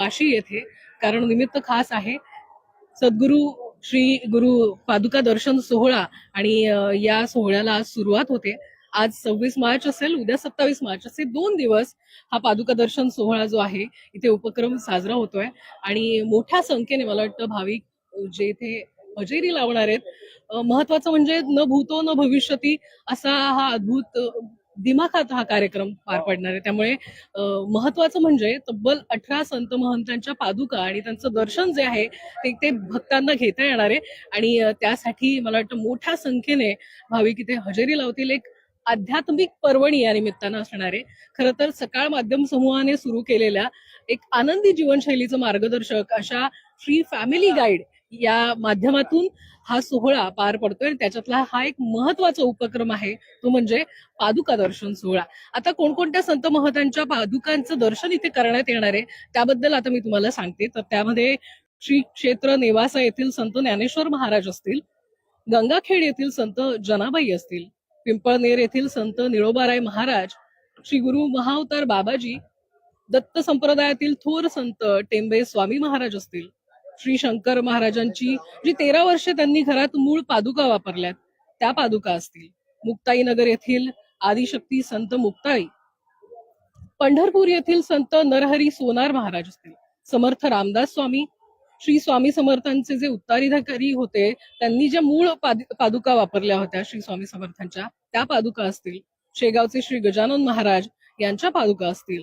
अशी येथे कारण निमित्त खास आहे. सद्गुरू श्री गुरु पादुका दर्शन सोहळा आणि या सोहळ्याला आज सुरुवात होते. आज सव्वीस मार्च असेल उद्या सत्तावीस मार्च असे दोन दिवस हा पादुका दर्शन सोहळा जो आहे इथे उपक्रम साजरा होतोय. आणि मोठ्या संख्येने मला वाटतं भाविक जे इथे हजेरी लावणार आहेत महत्वाचं म्हणजे न भूतो न भविष्यती असा हा अद्भुत दिमाखात हा कार्यक्रम पार पडणार आहे. त्यामुळे महत्वाचं म्हणजे तब्बल अठरा संत महंतांच्या पादुका आणि त्यांचं दर्शन जे आहे ते ते भक्तांना घेता येणार आहे. आणि त्यासाठी मला वाटतं मोठ्या संख्येने भाविक इथे हजेरी लावतील. एक आध्यात्मिक पर्वणी या निमित्तानं असणार आहे. खरं तर सकाळ माध्यम समूहाने सुरू केलेल्या एक आनंदी जीवनशैलीचं मार्गदर्शक अशा फ्री फॅमिली गाईड या माध्यमातून हा सोहळा पार पडतोय आणि त्याच्यातला हा एक महत्त्वाचा उपक्रम आहे तो म्हणजे पादुका दर्शन सोहळा. आता कोणकोणत्या संत महतांच्या पादुकांचं दर्शन इथे करण्यात येणार आहे त्याबद्दल आता मी तुम्हाला सांगते. तर त्यामध्ये श्री क्षेत्र नेवासा येथील संत ज्ञानेश्वर महाराज असतील गंगाखेड येथील संत जनाबाई असतील पिंपळनेर येथील संत निळोबाराय महाराज श्री गुरु महावतार बाबाजी दत्त संप्रदायातील थोर संत टेंबे स्वामी महाराज असतील श्री शंकर महाराजांची जी तेरा वर्षे त्यांनी घरात मूळ पादुका वापरल्यात त्या पादुका असतील. मुक्ताईनगर येथील आदिशक्ती संत मुक्ताई. पंढरपूर येथील संत नरहरी सोनार महाराज असतील. समर्थ रामदास स्वामी. श्री स्वामी समर्थांचे जे उत्तराधिकारी होते त्यांनी ज्या मूळ पादुका वापरल्या होत्या श्री स्वामी समर्थांच्या त्या पादुका असतील. शेगावचे श्री गजानन महाराज यांच्या पादुका असतील.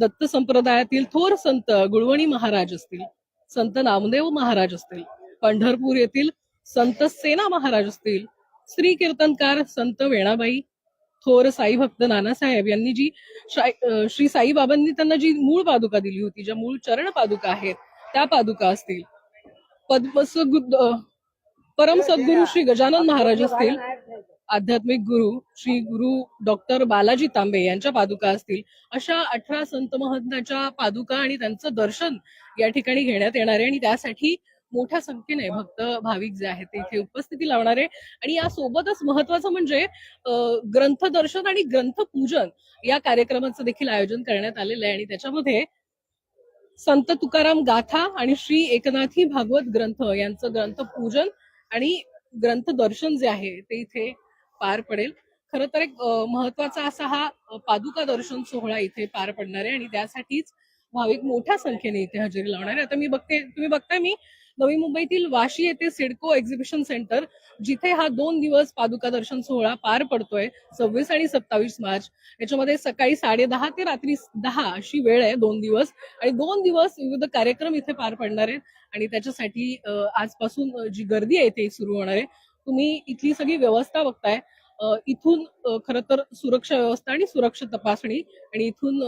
दत्त संप्रदायातील थोर संत गुळवणी महाराज असतील. संत नामदेव महाराज असतील पंढरपूर येथील संत सेना महाराज असतील श्री कीर्तनकार संत वेणाबाई थोर साई भक्त नानासाहेब यांनी जी श्री साईबाबांनी त्यांना जी मूळ पादुका दिली होती ज्या मूळ चरण पादुका आहेत त्या पादुका असतील पद्म परम सद्गुरु श्री गजानन महाराज असतील आध्यात्मिक गुरु श्री गुरु डॉक्टर बालाजी तांबे यांच्या पादुका असतील अशा अठरा संत महंतांच्या पादुका आणि त्यांचं दर्शन या ठिकाणी घेण्यात येणार आहे. आणि त्यासाठी मोठ्या संख्येने भक्त भाविक जे आहेत ते इथे उपस्थिती लावणार आहे. आणि यासोबतच महत्वाचं म्हणजे ग्रंथ दर्शन आणि ग्रंथपूजन या कार्यक्रमाचं देखील आयोजन करण्यात आलेलं आहे. आणि त्याच्यामध्ये संत तुकाराम गाथा आणि श्री एकनाथी भागवत ग्रंथ यांचं ग्रंथ पूजन आणि ग्रंथ दर्शन जे आहे ते इथे पार पडेल. खर तर एक महत्त्वाचा असा हा पादुका दर्शन सोहळा इथे पार पडणार आहे आणि त्यासाठीच भाविक मोठ्या संख्येने इथे हजेरी लावणार आहे. आता मी बघते तुम्ही बघताय मी नवी मुंबईतील वाशी येथे सिडको एक्झिबिशन सेंटर जिथे हा दोन दिवस पादुका दर्शन सोहळा पार पडतोय सव्वीस आणि सत्तावीस मार्च. याच्यामध्ये सकाळी साडे दहा ते रात्री दहा अशी वेळ आहे दोन दिवस. आणि दोन दिवस विविध कार्यक्रम इथे पार पडणार आहेत. आणि त्याच्यासाठी आजपासून जी गर्दी आहे ती सुरू होणार आहे. तुम्ही इथली सगळी व्यवस्था बघताय इथून खरं तर सुरक्षा व्यवस्था आणि सुरक्षा तपासणी आणि इथून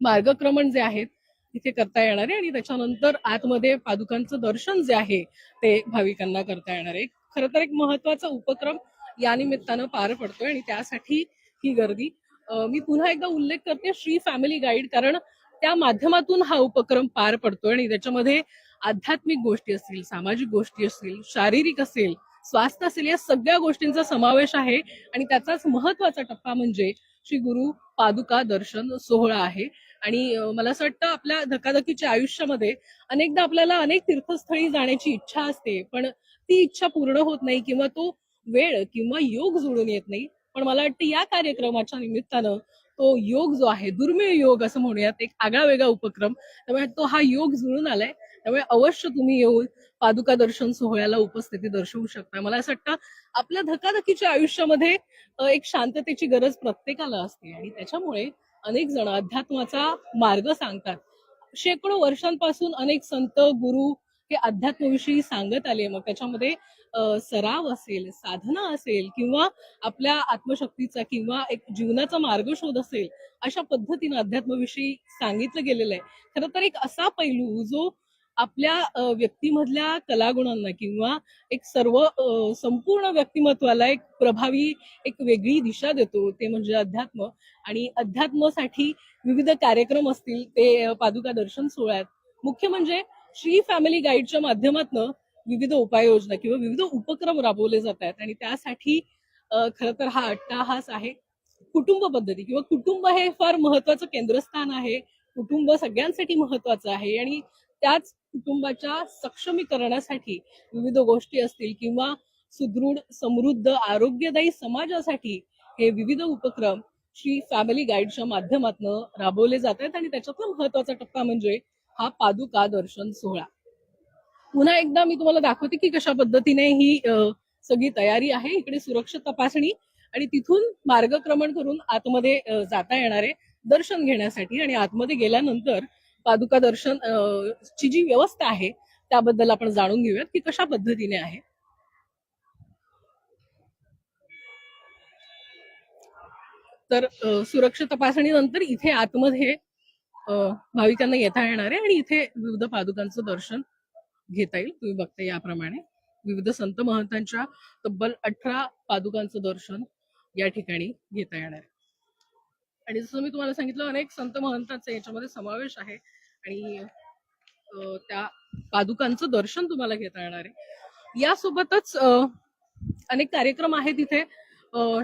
मार्गक्रमण जे आहेत इथे करता येणार आहे आणि त्याच्यानंतर आतमध्ये पादुकांचं दर्शन जे आहे ते भाविकांना करता येणार आहे. खरं तर एक महत्त्वाचा उपक्रम या निमित्तानं पार पडतोय आणि त्यासाठी ही गर्दी. मी पुन्हा एकदा उल्लेख करते श्री फॅमिली गाईड कारण त्या माध्यमातून हा उपक्रम पार पडतोय आणि त्याच्यामध्ये आध्यात्मिक गोष्टी असतील सामाजिक गोष्टी असतील शारीरिक असेल स्वास्थ्य असेल या सगळ्या गोष्टींचा समावेश आहे. आणि त्याचाच महत्त्वाचा टप्पा म्हणजे श्री गुरु पादुका दर्शन सोहळा आहे. आणि मला असं वाटतं आपल्या धकाधकीच्या आयुष्यामध्ये अनेकदा आपल्याला अनेक तीर्थस्थळी जाण्याची इच्छा असते पण ती इच्छा पूर्ण होत नाही किंवा तो वेळ किंवा योग जुळून येत नाही. पण मला वाटतं या कार्यक्रमाच्या निमित्तानं तो योग जो आहे दुर्मिळ योग असं म्हणूयात एक आगळा वेगळा उपक्रम. त्यामुळे तो हा योग जुळून आलाय. त्यामुळे अवश्य तुम्ही येऊन पादुका दर्शन सोहळ्याला उपस्थिती दर्शवू शकता. मला असं वाटतं आपल्या धकाधकीच्या आयुष्यामध्ये एक शांततेची गरज प्रत्येकाला असते आणि त्याच्यामुळे अनेक जण अध्यात्माचा मार्ग सांगतात. शेकडो वर्षांपासून अनेक संत गुरु हे अध्यात्माविषयी सांगत आले. मग त्याच्यामध्ये सराव असेल साधना असेल किंवा आपल्या आत्मशक्तीचा किंवा एक जीवनाचा मार्ग शोध असेल अशा पद्धतीनं अध्यात्माविषयी सांगितलं गेलेलं आहे. खरं तर एक असा पैलू जो आपल्या व्यक्तीमधल्या कलागुणांना किंवा एक सर्व संपूर्ण व्यक्तिमत्वाला एक प्रभावी एक वेगळी दिशा देतो ते म्हणजे अध्यात्म. आणि अध्यात्मासाठी विविध कार्यक्रम असतील ते पादुका दर्शन सोहळ्यात. मुख्य म्हणजे श्री फॅमिली गाईडच्या माध्यमातून विविध उपाययोजना किंवा विविध उपक्रम राबवले जात आहेत आणि त्यासाठी खर खरं तर हा अट्टाहास आहे. कुटुंब पद्धती किंवा कुटुंब हे फार महत्वाचं केंद्रस्थान आहे. कुटुंब सगळ्यांसाठी महत्वाचं आहे. आणि त्याच कुटुंबाच्या सक्षमीकरणासाठी विविध गोष्टी असतील किंवा सुदृढ समृद्ध आरोग्यदायी समाजासाठी हे विविध उपक्रम श्री फॅमिली गाईडच्या माध्यमातून राबवले जात आहेत आणि त्याच्यातला महत्त्वाचा टप्पा म्हणजे हा पादुका दर्शन सोहळा. पुन्हा एकदा मी तुम्हाला दाखवते की कशा पद्धतीने ही सगळी तयारी आहे. इकडे सुरक्षा तपासणी आणि तिथून मार्गक्रमण करून आतमध्ये जाता येणारे दर्शन घेण्यासाठी आणि आतमध्ये गेल्यानंतर पादुका दर्शन ची जी व्यवस्था आहे त्याबद्दल आपण जाणून घेऊयात की कशा पद्धतीने आहे. तर सुरक्षा तपासणीनंतर इथे आतमध्ये भाविकांना येता येणार आहे आणि इथे विविध पादुकांचं दर्शन घेता येईल. तुम्ही बघता याप्रमाणे. विविध संत महंतांच्या तब्बल अठरा पादुकांचं दर्शन या ठिकाणी घेता येणार आहे. आणि जसं मी तुम्हाला सांगितलं अनेक संत महंतांचा याच्यामध्ये समावेश आहे. आणि त्या पादुकांचं दर्शन तुम्हाला घेता येणार आहे. यासोबतच अनेक कार्यक्रम आहेत तिथे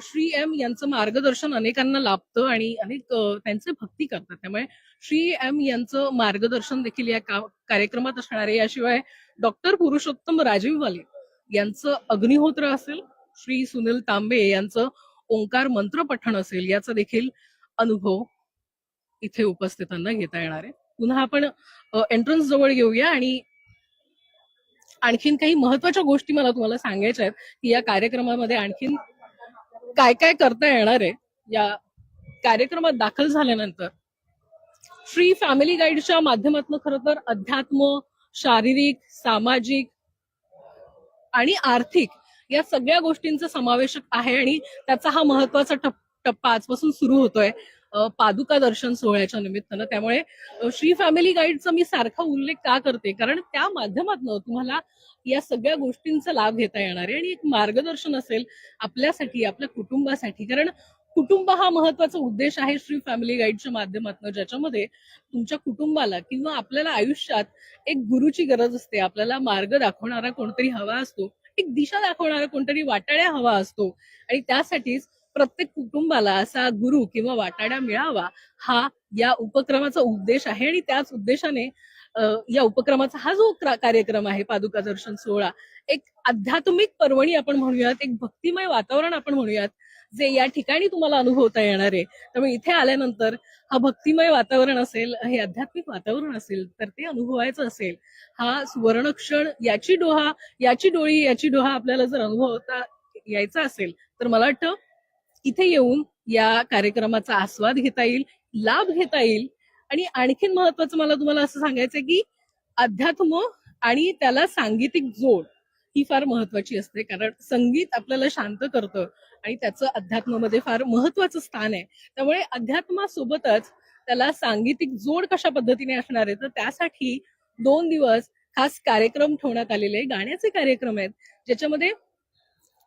श्री एम यांचं मार्गदर्शन अनेकांना लाभतं आणि अनेक त्यांचे भक्ती करतात. त्यामुळे श्री एम यांचं मार्गदर्शन देखील या कार्यक्रमात असणार आहे. याशिवाय डॉक्टर पुरुषोत्तम राजीववाले यांचं अग्निहोत्र असेल श्री सुनील तांबे यांचं ओंकार मंत्र पठण असेल याचा देखील अनुभव इथे उपस्थितांना घेता येणार आहे. पुन्हा आपण एंट्रन्स जवळ येऊया आणि आणखीन काही महत्त्वाच्या गोष्टी मला तुम्हाला सांगायच्या आहेत की या कार्यक्रमामध्ये आणखीन काय काय करता येणार आहे. या कार्यक्रमात दाखल झाल्यानंतर फ्री फॅमिली गाईडच्या माध्यमातून खरं तर अध्यात्म शारीरिक सामाजिक आणि आर्थिक या सगळ्या गोष्टींचा समावेश आहे आणि त्याचा हा महत्त्वाचा टप्पा टप्पा आजपासून सुरू होतोय. पादुका दर्शन सोहळ्याच्या निमित्तानं. त्यामुळे श्री फॅमिली गाईडचा मी सारखा उल्लेख का करते? कारण त्या माध्यमातून तुम्हाला या सगळ्या गोष्टींचा लाभ घेता येणार आहे आणि एक मार्गदर्शन असेल आपल्यासाठी आपल्या कुटुंबासाठी. कारण कुटुंब हा महत्त्वाचा उद्देश आहे श्री फॅमिली गाईडच्या माध्यमातून ज्याच्यामध्ये तुमच्या कुटुंबाला किंवा आपल्याला आयुष्यात एक गुरुची गरज असते. आपल्याला मार्ग दाखवणारा कोणतरी हवा असतो. एक दिशा दाखवणारा कोणतरी वाटाळ्या हवा असतो. आणि त्यासाठीच प्रत्येक कुटुंबाला असा गुरु किंवा वाटाड्या मिळावा हा या उपक्रमाचा उद्देश आहे. आणि त्याच उद्देशाने या उपक्रमाचा हा जो कार्यक्रम आहे पादुका दर्शन सोहळा एक आध्यात्मिक पर्वणी आपण म्हणूयात एक भक्तिमय वातावरण आपण म्हणूयात जे या ठिकाणी तुम्हाला अनुभवता येणार आहे. त्यामुळे इथे आल्यानंतर हा भक्तिमय वातावरण असेल हे आध्यात्मिक वातावरण असेल तर ते अनुभवायचं असेल. हा सुवर्ण क्षण याची डोहा याची डोळी याची डोहा आपल्याला जर अनुभवता यायचा असेल तर मला वाटतं इथे येऊन या कार्यक्रमाचा आस्वाद घेता येईल लाभ घेता येईल. आणि आणखीन महत्वाचं मला तुम्हाला असं सांगायचं की अध्यात्म आणि त्याला सांगीतिक जोड ही फार महत्वाची असते. कारण संगीत आपल्याला शांत करतं आणि त्याचं अध्यात्मामध्ये फार महत्वाचं स्थान आहे. त्यामुळे अध्यात्मासोबतच त्याला सांगीतिक जोड कशा पद्धतीने असणार आहे तर त्यासाठी दोन दिवस खास कार्यक्रम ठेवण्यात आलेले गाण्याचे कार्यक्रम आहेत. ज्याच्यामध्ये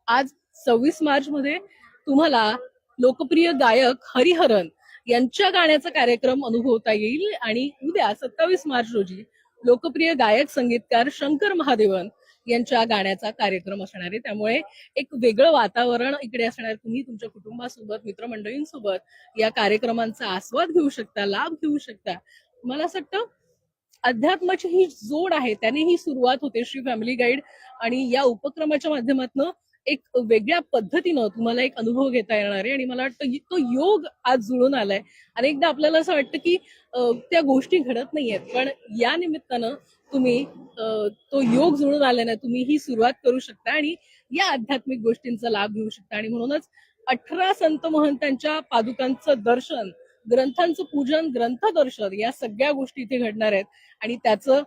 आज सव्वीस मार्च मध्ये तुम्हाला लोकप्रिय गायक हरिहरन यांच्या गाण्याचा कार्यक्रम अनुभवता येईल आणि उद्या सत्तावीस मार्च रोजी लोकप्रिय गायक संगीतकार शंकर महादेवन यांच्या गाण्याचा कार्यक्रम असणार आहे. त्यामुळे एक वेगळं वातावरण इकडे असणार. तुम्ही तुमच्या कुटुंबासोबत मित्रमंडळींसोबत या कार्यक्रमांचा आस्वाद घेऊ शकता लाभ घेऊ शकता. मला असं वाटतं अध्यात्माची ही जोड आहे त्याने ही सुरुवात होते श्री फॅमिली गाईड आणि या उपक्रमाच्या माध्यमातून एक वेगळ्या पद्धतीनं तुम्हाला एक अनुभव घेता येणार आहे आणि मला वाटतं तो योग आज जुळून आलाय. अनेकदा आपल्याला असं वाटतं की त्या गोष्टी घडत नाहीयेत. पण या निमित्तानं तुम्ही तो योग जुळून आल्याने तुम्ही ही सुरुवात करू शकता आणि या आध्यात्मिक गोष्टींचा लाभ घेऊ शकता. आणि म्हणूनच अठरा संत महंतांच्या पादुकांचं दर्शन ग्रंथांचं पूजन ग्रंथ दर्शन या सगळ्या गोष्टी इथे घडणार आहेत. आणि त्याचं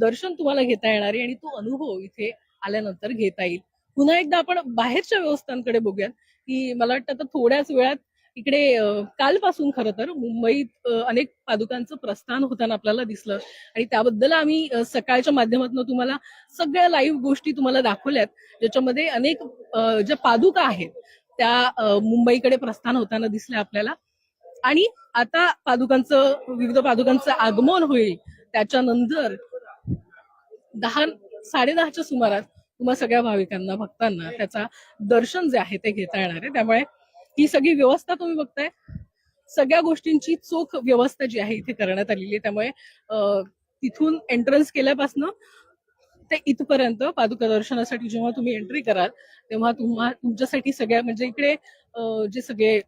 दर्शन तुम्हाला घेता येणार आहे आणि तो अनुभव इथे आल्यानंतर घेता येईल. पुन्हा एकदा आपण बाहेरच्या व्यवस्थांकडे बघूयात की मला वाटतं आता थोड्याच वेळात इकडे कालपासून खरं तर मुंबईत अनेक पादुकांचं प्रस्थान होताना आपल्याला दिसलं. आणि त्याबद्दल आम्ही सकाळच्या माध्यमातून तुम्हाला सगळ्या लाईव्ह गोष्टी तुम्हाला दाखवल्यात ज्याच्यामध्ये अनेक ज्या पादुका आहेत त्या मुंबईकडे प्रस्थान होताना दिसल्या आपल्याला. आणि आता पादुकांचं विविध पादुकांचं आगमन होईल त्याच्यानंतर दहा साडेदहाच्या सुमारास तुम्हाला सगळ्या भाविकांना भक्तांना त्याचा दर्शन जे आहे ते घेता येणार आहे. त्यामुळे ही सगळी व्यवस्था तुम्ही बघताय. सगळ्या गोष्टींची चोख व्यवस्था जी आहे इथे करण्यात आलेली आहे. त्यामुळे तिथून एंट्रन्स केल्यापासनं ते इथपर्यंत पादुका दर्शनासाठी जेव्हा तुम्ही एंट्री कराल तेव्हा तुम्हा तुमच्यासाठी सगळ्या म्हणजे इकडे जे सगळे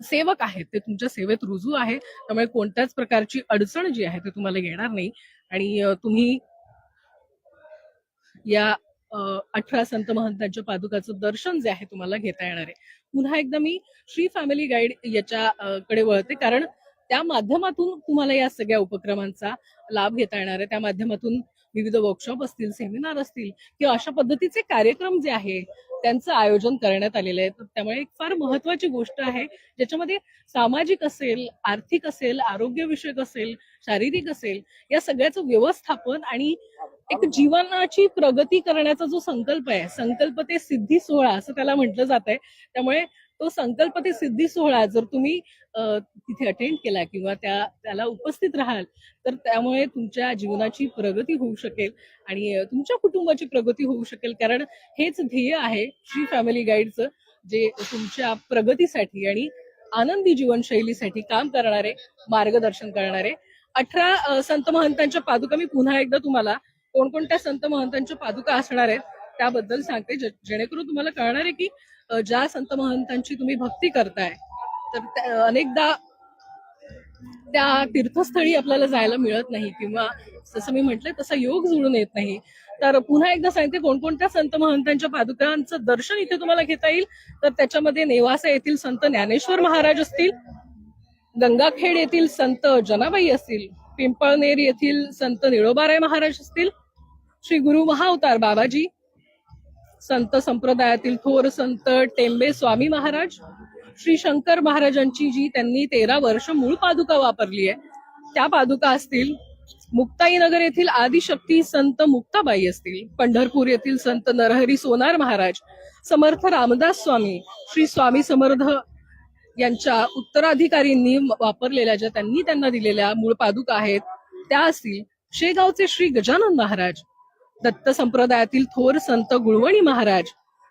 सेवक आहेत ते तुमच्या सेवेत रुजू आहे. त्यामुळे कोणत्याच प्रकारची अडचण जी आहे ते तुम्हाला येणार नाही. आणि तुम्ही या अठरा संत महंतांच्या पादुकाचं दर्शन जे आहे तुम्हाला घेता येणार आहे. पुन्हा एकदा मी श्री फॅमिली गाईड याच्या कडे वळते. कारण त्या माध्यमातून तुम्हाला या सगळ्या उपक्रमांचा लाभ घेता येणार आहे. त्या माध्यमातून विविध वर्कशॉप असतील सेमिनार असतील किंवा अशा पद्धतीचे कार्यक्रम जे आहे त्यांचं आयोजन करण्यात आलेलं आहे. तर त्यामुळे एक फार महत्वाची गोष्ट आहे. ज्याच्यामध्ये सामाजिक असेल आर्थिक असेल आरोग्यविषयक असेल शारीरिक असेल या सगळ्याचं व्यवस्थापन आणि एक जीवनाची प्रगती करण्याचा जो संकल्प आहे संकल्प ते सिद्धी सोहळा असं त्याला म्हटलं जात आहे त्यामुळे तो संकल्प ते सिद्धी सोहळा जर तुम्ही तिथे अटेंड केला किंवा त्या त्याला उपस्थित राहाल तर त्यामुळे तुमच्या जीवनाची प्रगती होऊ शकेल आणि तुमच्या कुटुंबाची प्रगती होऊ शकेल. कारण हेच ध्येय आहे श्री फॅमिली गाईडचं जे तुमच्या प्रगतीसाठी आणि आनंदी जीवनशैलीसाठी काम करणारे मार्गदर्शन करणारे. अठरा संत महंतांच्या पादुका मी पुन्हा एकदा तुम्हाला कोणकोणत्या संत महंतांच्या पादुका असणार आहेत त्याबद्दल सांगते. जेणेकरून तुम्हाला कळणार आहे की ज्या संत महंतांची तुम्ही भक्ती करताय तर अनेकदा त्या तीर्थस्थळी आपल्याला जायला मिळत नाही किंवा जसं मी म्हटलंय तसा योग जुळून येत नाही. तर पुन्हा एकदा सांगते कोणकोणत्या संत महंतांच्या पादुकांचं दर्शन इथे तुम्हाला घेता येईल तर त्याच्यामध्ये नेवासा येथील संत ज्ञानेश्वर महाराज असतील गंगाखेड येथील संत जनाबाई असतील पिंपळनेर येथील संत निळोबाराय महाराज असतील श्री गुरु महावतार बाबाजी संत संप्रदायातील थोर संत टेंबे स्वामी महाराज श्री शंकर महाराजांची जी त्यांनी तेरा वर्ष मूळ पादुका वापरली आहे त्या पादुका असतील मुक्ताईनगर येथील आदिशक्ती संत मुक्ताबाई असतील पंढरपूर येथील संत नरहरी सोनार महाराज समर्थ रामदास स्वामी श्री स्वामी समर्थ यांच्या उत्तराधिकारींनी वापरलेल्या ज्या त्यांनी त्यांना दिलेल्या मूळ पादुका आहेत त्या असतील शेगावचे श्री गजानन महाराज दत्त संप्रदायातील थोर संत गुळवणी महाराज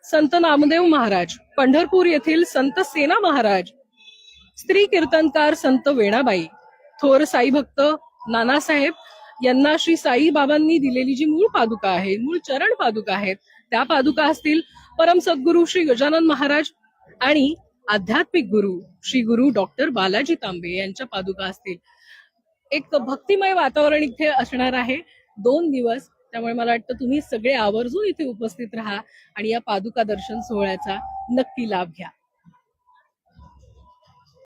संत नामदेव महाराज पंढरपूर येथील संत सेना महाराज स्त्री कीर्तनकार संत वेणाबाई थोर साई भक्त नानासाहेब यांना श्री साई बाबांनी दिलेली जी मूळ पादुका आहे मूळ चरण पादुका आहेत त्या पादुका असतील परम सद्गुरू श्री गजानन महाराज आणि आध्यात्मिक गुरु श्री गुरु डॉक्टर बालाजी तांबे यांच्या पादुका असतील. एक भक्तिमय वातावरण इथे असणार आहे. दोन दिवस त्यामुळे मला वाटतं तुम्ही सगळे आवर्जून इथे उपस्थित राहा आणि या पादुका दर्शन सोहळ्याचा नक्की लाभ घ्या.